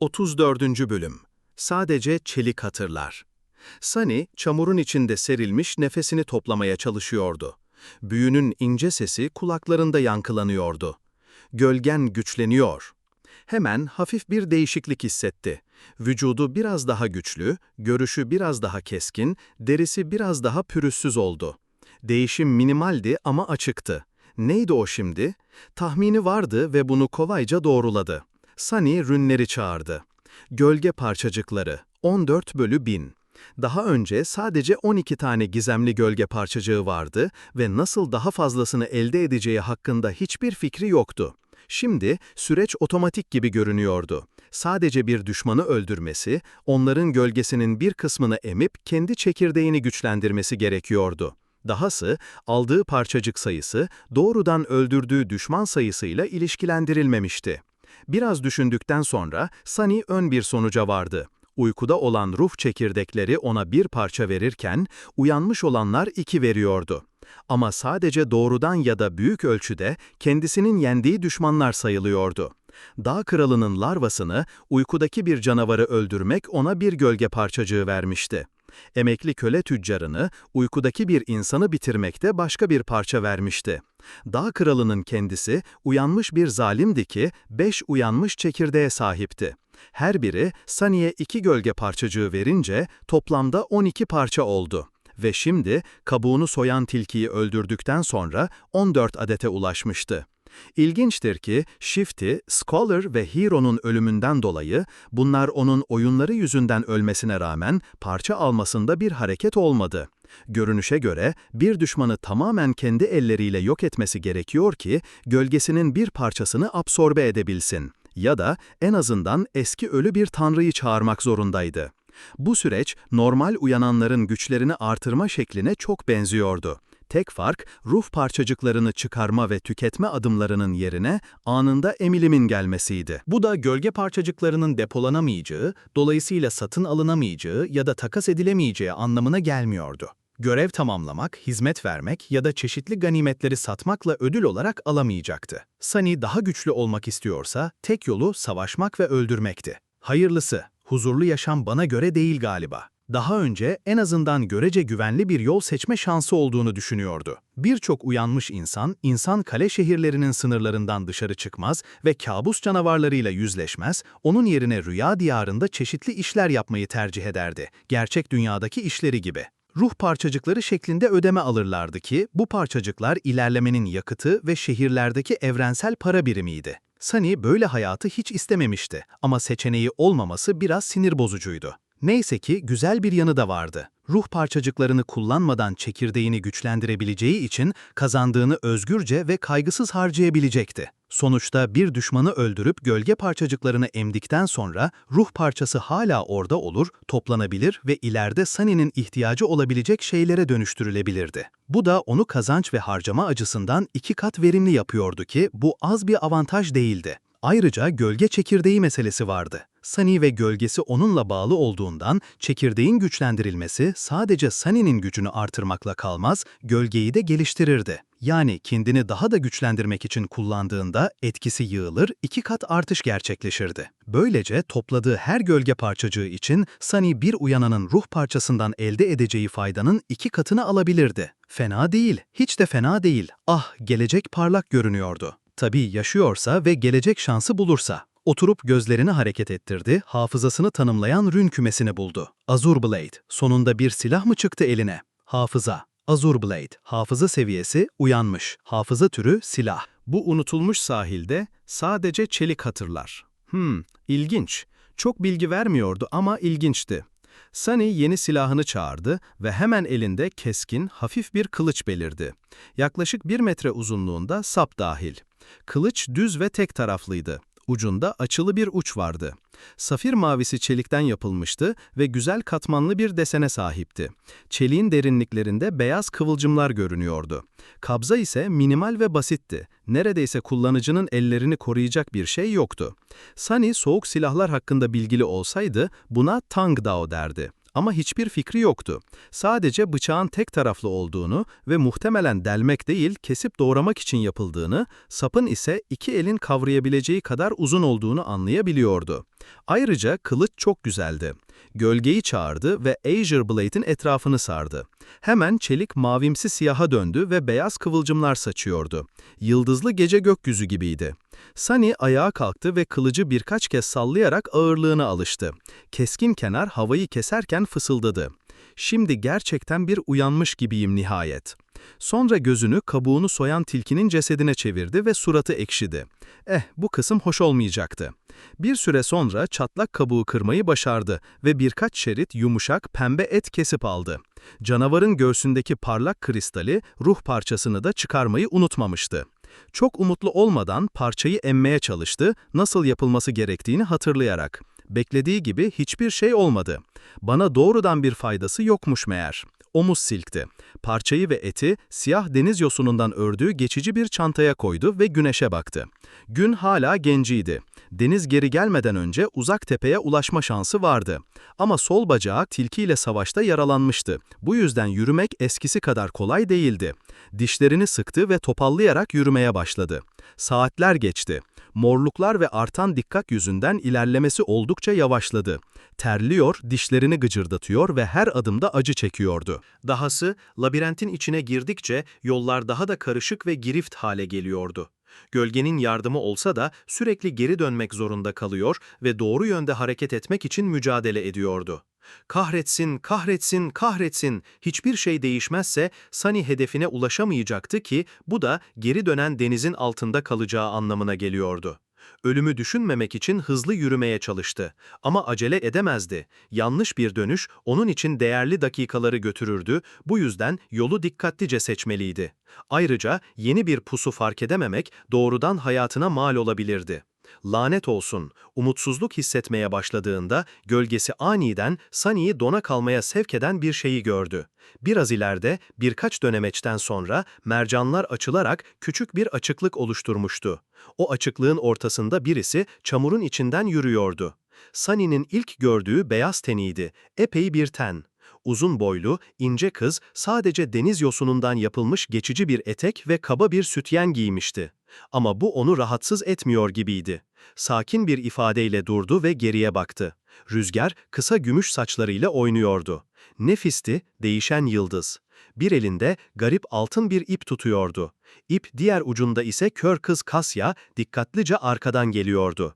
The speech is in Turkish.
34. Bölüm Sadece çelik hatırlar. Sunny, çamurun içinde serilmiş nefesini toplamaya çalışıyordu. Büyünün ince sesi kulaklarında yankılanıyordu. Gölgen güçleniyor. Hemen hafif bir değişiklik hissetti. Vücudu biraz daha güçlü, görüşü biraz daha keskin, derisi biraz daha pürüzsüz oldu. Değişim minimaldi ama açıktı. Neydi o şimdi? Tahmini vardı ve bunu kolayca doğruladı. Sunny rünleri çağırdı. Gölge parçacıkları 14 bölü 1000. Daha önce sadece 12 tane gizemli gölge parçacığı vardı ve nasıl daha fazlasını elde edeceği hakkında hiçbir fikri yoktu. Şimdi süreç otomatik gibi görünüyordu. Sadece bir düşmanı öldürmesi, onların gölgesinin bir kısmını emip kendi çekirdeğini güçlendirmesi gerekiyordu. Dahası, aldığı parçacık sayısı doğrudan öldürdüğü düşman sayısıyla ilişkilendirilmemişti. Biraz düşündükten sonra Sunny ön bir sonuca vardı. Uykuda olan ruh çekirdekleri ona bir parça verirken, uyanmış olanlar iki veriyordu. Ama sadece doğrudan ya da büyük ölçüde kendisinin yendiği düşmanlar sayılıyordu. Dağ kralının larvasını, uykudaki bir canavarı öldürmek ona bir gölge parçacığı vermişti. Emekli köle tüccarını, uykudaki bir insanı bitirmekte başka bir parça vermişti. Dağ kralının kendisi, uyanmış bir zalimdi ki, beş uyanmış çekirdeğe sahipti. Her biri, Saniye iki gölge parçacığı verince, toplamda 12 parça oldu. Ve şimdi, kabuğunu soyan tilkiyi öldürdükten sonra 14 adete ulaşmıştı. İlginçtir ki Shifty, Scholar ve Hero'nun ölümünden dolayı bunlar onun oyunları yüzünden ölmesine rağmen parça almasında bir hareket olmadı. Görünüşe göre bir düşmanı tamamen kendi elleriyle yok etmesi gerekiyor ki gölgesinin bir parçasını absorbe edebilsin. Ya da en azından eski ölü bir tanrıyı çağırmak zorundaydı. Bu süreç normal uyananların güçlerini artırma şekline çok benziyordu. Tek fark, ruh parçacıklarını çıkarma ve tüketme adımlarının yerine anında emilimin gelmesiydi. Bu da gölge parçacıklarının depolanamayacağı, dolayısıyla satın alınamayacağı ya da takas edilemeyeceği anlamına gelmiyordu. Görev tamamlamak, hizmet vermek ya da çeşitli ganimetleri satmakla ödül olarak alamayacaktı. Sunny daha güçlü olmak istiyorsa tek yolu savaşmak ve öldürmekti. Hayırlısı, huzurlu yaşam bana göre değil galiba daha önce en azından görece güvenli bir yol seçme şansı olduğunu düşünüyordu. Birçok uyanmış insan, insan kale şehirlerinin sınırlarından dışarı çıkmaz ve kabus canavarlarıyla yüzleşmez, onun yerine rüya diyarında çeşitli işler yapmayı tercih ederdi, gerçek dünyadaki işleri gibi. Ruh parçacıkları şeklinde ödeme alırlardı ki, bu parçacıklar ilerlemenin yakıtı ve şehirlerdeki evrensel para birimiydi. Sunny böyle hayatı hiç istememişti ama seçeneği olmaması biraz sinir bozucuydu. Neyse ki güzel bir yanı da vardı. Ruh parçacıklarını kullanmadan çekirdeğini güçlendirebileceği için kazandığını özgürce ve kaygısız harcayabilecekti. Sonuçta bir düşmanı öldürüp gölge parçacıklarını emdikten sonra ruh parçası hala orada olur, toplanabilir ve ileride Sunny'nin ihtiyacı olabilecek şeylere dönüştürülebilirdi. Bu da onu kazanç ve harcama açısından iki kat verimli yapıyordu ki bu az bir avantaj değildi. Ayrıca gölge çekirdeği meselesi vardı. Sunny ve gölgesi onunla bağlı olduğundan çekirdeğin güçlendirilmesi sadece Sunny'nin gücünü artırmakla kalmaz, gölgeyi de geliştirirdi. Yani kendini daha da güçlendirmek için kullandığında etkisi yığılır, iki kat artış gerçekleşirdi. Böylece topladığı her gölge parçacığı için Sunny bir uyananın ruh parçasından elde edeceği faydanın iki katını alabilirdi. Fena değil, hiç de fena değil. Ah, gelecek parlak görünüyordu. Tabii yaşıyorsa ve gelecek şansı bulursa. Oturup gözlerini hareket ettirdi, hafızasını tanımlayan rün kümesini buldu. Azur Blade, sonunda bir silah mı çıktı eline? Hafıza. Azur Blade, hafıza seviyesi uyanmış, hafıza türü silah. Bu unutulmuş sahilde sadece çelik hatırlar. Hmm, ilginç. Çok bilgi vermiyordu ama ilginçti. Sunny yeni silahını çağırdı ve hemen elinde keskin, hafif bir kılıç belirdi. Yaklaşık bir metre uzunluğunda sap dahil. Kılıç düz ve tek taraflıydı. Ucunda açılı bir uç vardı. Safir mavisi çelikten yapılmıştı ve güzel katmanlı bir desene sahipti. Çeliğin derinliklerinde beyaz kıvılcımlar görünüyordu. Kabza ise minimal ve basitti. Neredeyse kullanıcının ellerini koruyacak bir şey yoktu. Sunny soğuk silahlar hakkında bilgili olsaydı buna Tang Dao derdi. Ama hiçbir fikri yoktu. Sadece bıçağın tek taraflı olduğunu ve muhtemelen delmek değil, kesip doğramak için yapıldığını, sapın ise iki elin kavrayabileceği kadar uzun olduğunu anlayabiliyordu. Ayrıca kılıç çok güzeldi. Gölgeyi çağırdı ve Azure Blade'in etrafını sardı. Hemen çelik mavimsi siyaha döndü ve beyaz kıvılcımlar saçıyordu. Yıldızlı gece gökyüzü gibiydi. Sunny ayağa kalktı ve kılıcı birkaç kez sallayarak ağırlığına alıştı. Keskin kenar havayı keserken fısıldadı. Şimdi gerçekten bir uyanmış gibiyim nihayet. Sonra gözünü kabuğunu soyan tilkinin cesedine çevirdi ve suratı ekşidi. Eh, bu kısım hoş olmayacaktı. Bir süre sonra çatlak kabuğu kırmayı başardı ve birkaç şerit yumuşak pembe et kesip aldı. Canavarın göğsündeki parlak kristali ruh parçasını da çıkarmayı unutmamıştı. Çok umutlu olmadan parçayı emmeye çalıştı, nasıl yapılması gerektiğini hatırlayarak. Beklediği gibi hiçbir şey olmadı. Bana doğrudan bir faydası yokmuş meğer. Omuz silkti. Parçayı ve eti siyah deniz yosunundan ördüğü geçici bir çantaya koydu ve güneşe baktı. Gün hala genciydi. Deniz geri gelmeden önce uzak tepeye ulaşma şansı vardı. Ama sol bacağı tilkiyle savaşta yaralanmıştı. Bu yüzden yürümek eskisi kadar kolay değildi. Dişlerini sıktı ve topallayarak yürümeye başladı. Saatler geçti. Morluklar ve artan dikkat yüzünden ilerlemesi oldukça yavaşladı. Terliyor, dişlerini gıcırdatıyor ve her adımda acı çekiyordu. Dahası, labirentin içine girdikçe yollar daha da karışık ve girift hale geliyordu. Gölgenin yardımı olsa da sürekli geri dönmek zorunda kalıyor ve doğru yönde hareket etmek için mücadele ediyordu. Kahretsin, kahretsin, kahretsin. Hiçbir şey değişmezse Sunny hedefine ulaşamayacaktı ki bu da geri dönen denizin altında kalacağı anlamına geliyordu. Ölümü düşünmemek için hızlı yürümeye çalıştı. Ama acele edemezdi. Yanlış bir dönüş onun için değerli dakikaları götürürdü, bu yüzden yolu dikkatlice seçmeliydi. Ayrıca yeni bir pusu fark edememek doğrudan hayatına mal olabilirdi. Lanet olsun, umutsuzluk hissetmeye başladığında gölgesi aniden Sunny'i dona kalmaya sevk eden bir şeyi gördü. Biraz ileride birkaç dönemeçten sonra mercanlar açılarak küçük bir açıklık oluşturmuştu. O açıklığın ortasında birisi çamurun içinden yürüyordu. Sunny'nin ilk gördüğü beyaz teniydi, epey bir ten. Uzun boylu, ince kız sadece deniz yosunundan yapılmış geçici bir etek ve kaba bir sütyen giymişti. Ama bu onu rahatsız etmiyor gibiydi. Sakin bir ifadeyle durdu ve geriye baktı. Rüzgar kısa gümüş saçlarıyla oynuyordu. Nefisti, değişen yıldız. Bir elinde garip altın bir ip tutuyordu. İp diğer ucunda ise kör kız Kasya dikkatlice arkadan geliyordu.